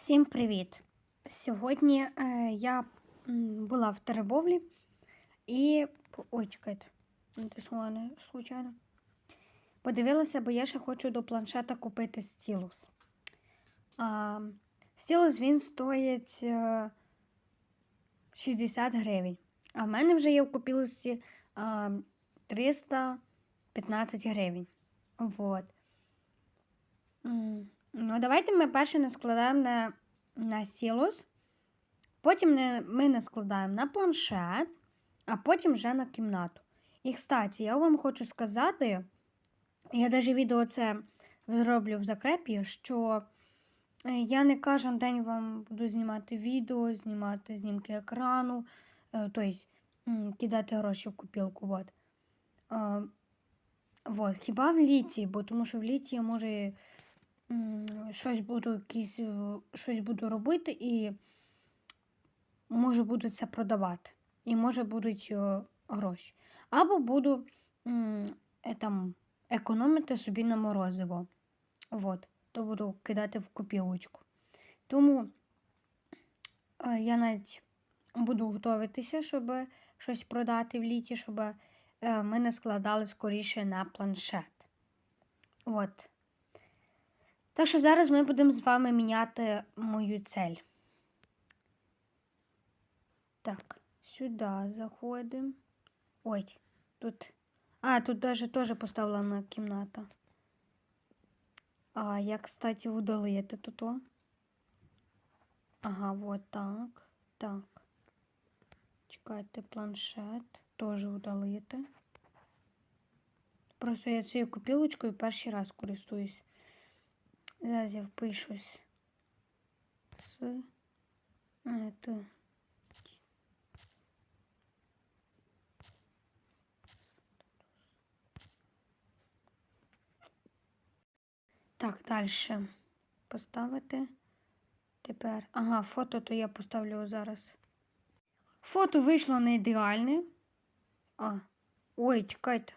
Всім привіт! Сьогодні е, я була в Теребовлі і. Ой, чекайте, натиснула не случайно. Подивилася, бо я ще хочу до планшета купити стілус. А, стілус він стоїть е, 60 гривень. А в мене вже є в купілості а, 315 гривень. Вот. Ну, давайте ми перше не складаємо на, на стілус, потім ми не складаємо на планшет, а потім вже на кімнату. І, кстати, я вам хочу сказати, я навіть відео це зроблю в закрепі, що е, я не кожен день вам буду знімати відео, знімати знімки екрану, е, тобто кидати гроші в купілку. Вот. Е, вот. Хіба в літі, бо тому що в літі я може щось буду якісь, е, щось буду робити і може буду це продавати. І може будуть е, гроші. Або буду е, там, економити собі на морозиво. Вот. То буду кидати в копілочку. Тому я навіть буду готуватися, щоб щось продати в літі, щоб ми не складали скоріше на планшет. От. Так що зараз ми будемо з вами міняти мою цель. Так, сюди заходимо. Ой, тут. А, тут даже теж поставлена кімната. А я, кстати, удалити тут. о. Ага, вот так. Так. Чекайте, планшет. Теж удалити. Просто я цією копілочкою перший раз користуюсь. Зараз я впишусь з это. Так, далі. Поставити. Тепер. Ага, фото то я поставлю зараз. Фото вийшло не ідеальне. А, ой, чекайте.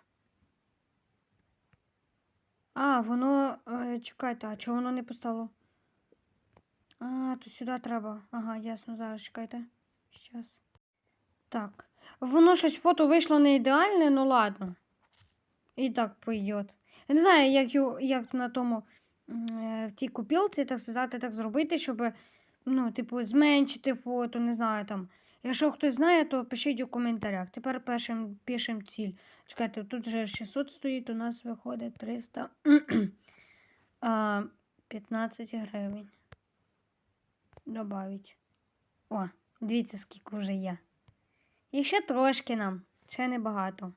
А, воно. Чекайте, а чого воно не поставило? А, то сюди треба. Ага, ясно, зараз чекайте. Щас. Так. Воно щось фото вийшло не ідеальне, ну ладно. І так пойдет. Я не знаю, як, як на тому е, в тій купілці, так сказати, так зробити, щоб, ну, типу, зменшити фото, не знаю там. Якщо хтось знає, то пишіть у коментарях. Тепер пишемо ціль. Чекайте, тут вже 600 стоїть, у нас виходить 300. А, 15 гривень. Добавить. О, дивіться, скільки вже є. І ще трошки нам, ще небагато.